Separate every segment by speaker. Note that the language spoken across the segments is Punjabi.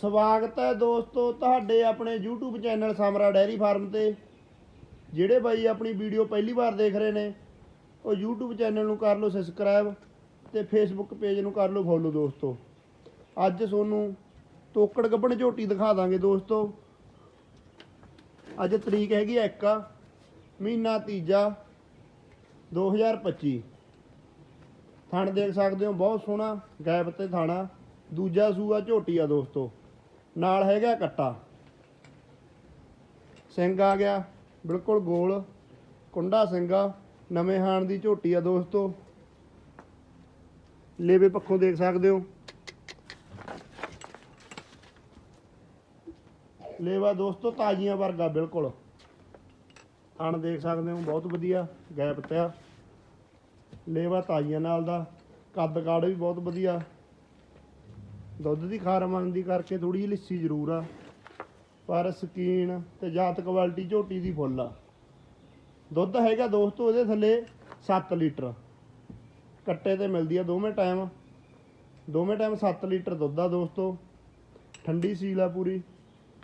Speaker 1: ਸਵਾਗਤ ਹੈ ਦੋਸਤੋ ਤੁਹਾਡੇ ਆਪਣੇ YouTube channel Samra dairy farm ਤੇ, ਜਿਹੜੇ ਬਾਈ ਆਪਣੀ ਵੀਡੀਓ ਪਹਿਲੀ ਵਾਰ ਦੇਖ ਰਹੇ ਨੇ, ਉਹ YouTube ਚੈਨਲ ਨੂੰ ਕਰ ਲਓ ਸਬਸਕ੍ਰਾਈਬ ਤੇ Facebook ਪੇਜ ਨੂੰ ਕਰ ਲਓ ਫੋਲੋ ਦੋਸਤੋ। ਅੱਜ ਤੁਹਾਨੂੰ ਤੋਕੜ ਗੱਬਣ ਝੋਟੀ ਦਿਖਾ ਦਾਂਗੇ ਦੋਸਤੋ। ਅੱਜ ਤਰੀਕ ਹੈਗੀ 1 ਮਹੀਨਾ ਤੀਜਾ 2025 ਥਣ ਦੇਖ ਸਕਦੇ ਹੋ, ਬਹੁਤ ਸੋਹਣਾ ਗੈਪ ਤੇ ਥਾਣਾ, ਦੂਜਾ ਸੂਆ ਝੋਟੀ ਆ ਦੋਸਤੋ। ਨਾਲ ਹੈਗਾ ਕੱਟਾ। ਸਿੰਘ ਆ ਗਿਆ, ਬਿਲਕੁਲ ਗੋਲ। ਕੁੰਡਾ ਸਿੰਘਾ ਨਵੇਂ ਹਾਣ ਦੀ ਝੋਟੀ ਆ ਦੋਸਤੋ। ਲੇਵੇ ਪੱਖੋਂ ਦੇਖ ਸਕਦੇ ਹੋ। ਲੇਵਾ ਦੋਸਤੋ ਤਾਜ਼ੀਆਂ ਵਰਗਾ, ਬਿਲਕੁਲ। ਥਣ ਦੇਖ ਸਕਦੇ ਹੋ, ਬਹੁਤ ਵਧੀਆ ਗੈਪ ਤੇ ਆ ਲੇਵਾ ਤਾਜ਼ੀਆਂ ਨਾਲ ਦਾ, ਕੱਦ ਕਾੜ ਵੀ ਬਹੁਤ ਵਧੀਆ। ਦੁੱਧ ਦੀ ਖਾਰ ਮੰਗਦੀ ਕਰਕੇ ਥੋੜੀ ਜਿਹੀ ਲਿੱਸੀ ਜ਼ਰੂਰ ਆ। ਪਰ ਸਕੀਨ ਤੇ ਜਾਤ ਕੁਆਲਿਟੀ ਝੋਟੀ ਦੀ ਫੁੱਲ ਆ। ਦੁੱਧ ਹੈਗਾ ਦੋਸਤੋ ਇਹਦੇ ਥੱਲੇ 7 ਲੀਟਰ। ਕੱਟੇ ਤੇ ਮਿਲਦੀ ਆ ਦੋਵੇਂ ਟਾਈਮ। ਦੋਵੇਂ ਟਾਈਮ 7 ਲੀਟਰ ਦੁੱਧ ਆ ਦੋਸਤੋ। ਠੰਡੀ ਸੀਲ ਆ ਪੂਰੀ।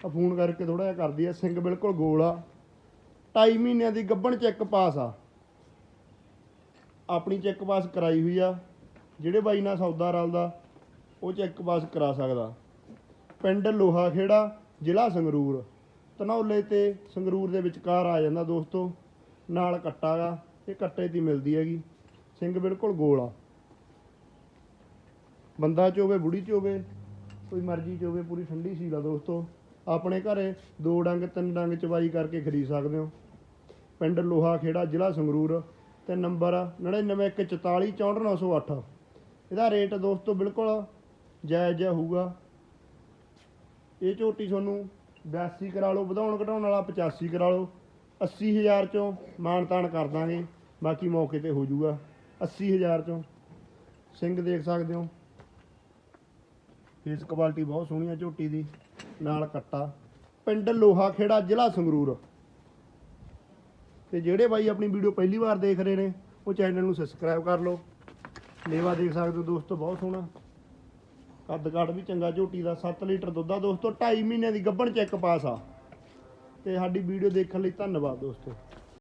Speaker 1: ਆ ਫੋਨ ਕਰਕੇ ਥੋੜਾ ਜਿਹਾ ਕਰਦੀ ਆ ਸਿੰਘ ਬਿਲਕੁਲ ਗੋਲ ਆ। 2.5 ਮਹੀਨਿਆਂ ਦੀ ਗੱਭਣ ਚੈੱਕ ਪਾਸ ਆ। ਆਪਣੀ ਚੈੱਕ ਪਾਸ ਕਰਾਈ ਹੋਈ ਆ। ਜਿਹੜੇ ਬਾਈ ਨਾਲ ਸੌਦਾ ਰਲਦਾ ਉਹ ਚੈੱਕ ਪਾਸ ਕਰਾ ਸਕਦਾ। ਪਿੰਡ ਲੋਹਾ ਖੇੜਾ, ਜ਼ਿਲ੍ਹਾ ਸੰਗਰੂਰ। ਧਨੌਲੇ ਤੇ ਸੰਗਰੂਰ ਦੇ ਵਿਚਕਾਰ ਆ ਜਾਂਦਾ ਦੋਸਤੋ। ਨਾਲ ਕੱਟਾ ਗਾ, ਇਹ ਕੱਟੇ ਦੀ ਮਿਲਦੀ ਹੈਗੀ। ਸਿੰਘ ਬਿਲਕੁਲ ਗੋਲ ਆ। ਬੰਦਾ ਚੋਵੇ, ਬੁੜੀ ਚੋਵੇ, ਕੋਈ ਮਰਜ਼ੀ ਚੋਵੇ, ਪੂਰੀ ਠੰਡੀ ਸੀਲ ਆ ਦੋਸਤੋ। ਆਪਣੇ ਘਰੇ ਦੋ ਡੰਗ, ਤਿੰਨ ਡੰਗ ਚਵਾਈ ਕਰਕੇ ਖਰੀਦ ਸਕਦੇ ਹੋ। ਪਿੰਡ ਲੋਹਾ ਖੇੜਾ, ਜ਼ਿਲ੍ਹਾ ਸੰਗਰੂਰ ਤੇ ਨੰਬਰ 9914444908 ਇਹਦਾ ਰੇਟ ਦੋਸਤੋ ਬਿਲਕੁਲ ਜਾਇਜ਼ ਜਿਹਾ ਹੋਊਗਾ। ਇਹ ਝੋਟੀ ਤੁਹਾਨੂੰ 82 ਕਰਾ ਲਓ, ਵਧਾਉਣ ਘਟਾਉਣ ਵਾਲਾ 85 ਕਰਾ ਲਓ। 80000 ਚੋਂ ਮਾਨਤਾਨ ਕਰ ਦਾਂਗੇ, ਬਾਕੀ ਮੌਕੇ ਤੇ ਹੋ ਜਾਊਗਾ। 80000 ਚੋਂ। ਸਿੰਘ ਦੇਖ ਸਕਦੇ ਹੋ। ਫੇਸ ਕੁਆਲਿਟੀ ਬਹੁਤ ਸੋਹਣੀ ਆ ਝੋਟੀ ਦੀ, ਨਾਲ ਕੱਟਾ। ਪਿੰਡ ਲੋਹਾ ਖੇੜਾ ਜ਼ਿਲ੍ਹਾ ਸੰਗਰੂਰ। ਤੇ ਜਿਹੜੇ ਬਾਈ ਆਪਣੀ ਵੀਡੀਓ ਪਹਿਲੀ ਵਾਰ ਦੇਖ ਰਹੇ ਨੇ, ਉਹ ਚੈਨਲ ਨੂੰ ਸਬਸਕ੍ਰਾਈਬ ਕਰ ਲਓ। ਲੇਵਾ ਦੇਖ ਸਕਦੇ ਹੋ ਦੋਸਤੋ, ਬਹੁਤ ਸੋਹਣਾ। ਕੱਦ ਕਾਠ ਵੀ ਚੰਗਾ, ਝੋਟੀ ਦਾ 7 ਲੀਟਰ ਦੁੱਧ ਆ ਦੋਸਤੋ 2.5 ਮਹੀਨਿਆਂ ਦੀ ਗੱਭਣ ਚੈੱਕ ਪਾਸ ਆ। ਤੇ ਸਾਡੀ ਵੀਡੀਓ ਦੇਖਣ ਲਈ ਧੰਨਵਾਦ ਦੋਸਤੋ।